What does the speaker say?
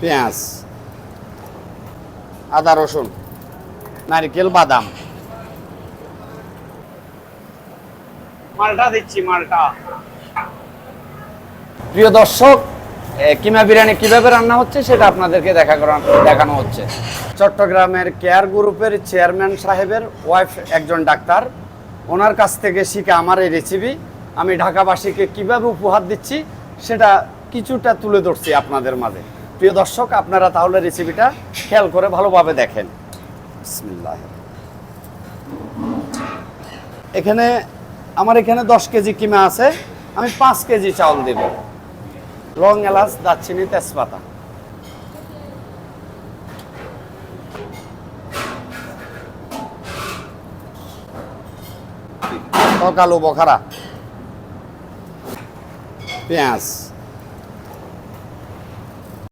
পেঁয়াজ আদা রসুন নারকেল বাদাম। মালটা দিচ্ছি মালটা। প্রিয় দর্শক কিমা বিরিয়ানি কীভাবে রান্না হচ্ছে সেটা আপনাদেরকে দেখা দেখানো হচ্ছে। চট্টগ্রামের কেয়ার গ্রুপের চেয়ারম্যান সাহেবের ওয়াইফ একজন ডাক্তার। ওনার কাছ থেকে শিখে আমার এই রেসিপি আমি ঢাকাবাসীকে কীভাবে উপহার দিচ্ছি সেটা কিছুটা তুলে ধরছি আপনাদের মাঝে। প্রিয় দর্শক, আপনারা তাহলে রেসিপিটা খেয়াল করে ভালোভাবে দেখেন। এখানে, আমার এখানে দশ কেজি কিমা আছে, আমি পাঁচ কেজি চাউল দেব। লং এলাচ, দারচিনি, তেজপাতা। তকালু বখারা। পেঁয়াজ।